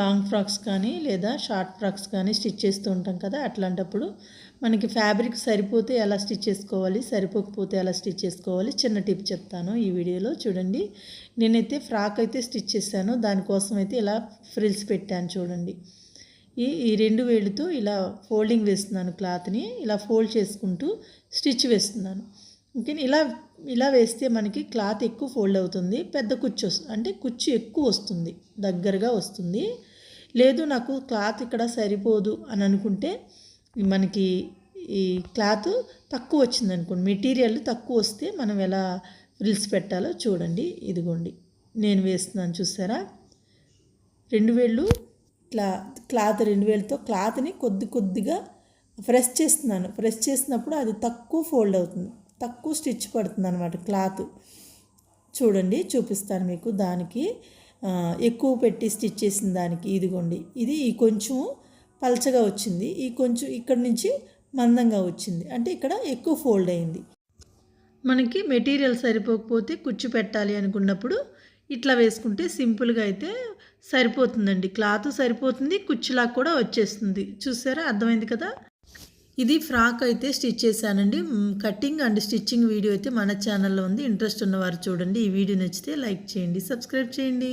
Long frocks కానీ లేదా short frocks కానీ స్టిచ్ చేస్తూ ఉంటాం కదా అట్లాంటప్పుడు మనకి ఫ్యాబ్రిక్ సరిపోతే ఎలా స్టిచ్ చేసుకోవాలి సరిపోకపోతే ఎలా స్టిచ్ చేసుకోవాలి చిన్న టిప్ చెప్తాను ఈ వీడియోలో. చూడండి నేనైతే ఫ్రాక్ అయితే స్టిచ్ చేశాను దానికోసం అయితే ఇలా ఫ్రిల్స్ పెట్టాను చూడండి. ఈ ఈ రెండు వేళ్ళతో ఇలా ఫోల్డింగ్ వేస్తున్నాను క్లాత్ని ఇలా ఫోల్డ్ చేసుకుంటూ స్టిచ్ వేస్తున్నాను. ఓకే ఇలా ఇలా వేస్తే మనకి క్లాత్ ఎక్కువ ఫోల్డ్ అవుతుంది పెద్ద కుచ్చు వస్తుంది అంటే కుచ్చు ఎక్కువ వస్తుంది దగ్గరగా వస్తుంది. లేదు నాకు క్లాత్ ఇక్కడ సరిపోదు అని అనుకుంటే మనకి ఈ క్లాత్ తక్కువ వచ్చింది అనుకోండి మెటీరియల్ తక్కువ వస్తే మనం ఎలా ఫ్రిల్స్ పెట్టాలో చూడండి ఇదిగోండి నేను వేస్తున్నాను చూసారా? రెండు వేళ్ళు క్లాత్ క్లాత్ రెండు వేలతో క్లాత్ని కొద్ది కొద్దిగా ప్రెస్ చేస్తున్నాను ప్రెస్ చేసినప్పుడు అది తక్కువ ఫోల్డ్ అవుతుంది. తక్కువ స్టిచ్ పడుతుంది అనమాట క్లాత్. చూడండి చూపిస్తాను మీకు దానికి. ఎక్కువ పెట్టి స్టిచ్ చేసిన దానికి ఇదిగోండి. ఇది ఈ కొంచెం పలచగా వచ్చింది. ఈ కొంచెం ఇక్కడ నుంచి మందంగా వచ్చింది. అంటే ఇక్కడ ఎక్కువ ఫోల్డ్ అయింది. మనకి మెటీరియల్ సరిపోకపోతే కుచ్చు పెట్టాలి అనుకున్నప్పుడు ఇట్లా వేసుకుంటే సింపుల్గా అయితే సరిపోతుందండి. క్లాత్ సరిపోతుంది కుచ్చులా కూడా వచ్చేస్తుంది. చూసారా? అర్థమైంది కదా? ఇది ఫ్రాక్ అయితే స్టిచ్ చేశానండి. కటింగ్ అండ్ స్టిచ్చింగ్ వీడియో అయితే మన ఛానల్లో ఉంది. ఇంట్రెస్ట్ ఉన్నవారు చూడండి. ఈ వీడియో నచ్చితే లైక్ చేయండి సబ్స్క్రైబ్ చేయండి.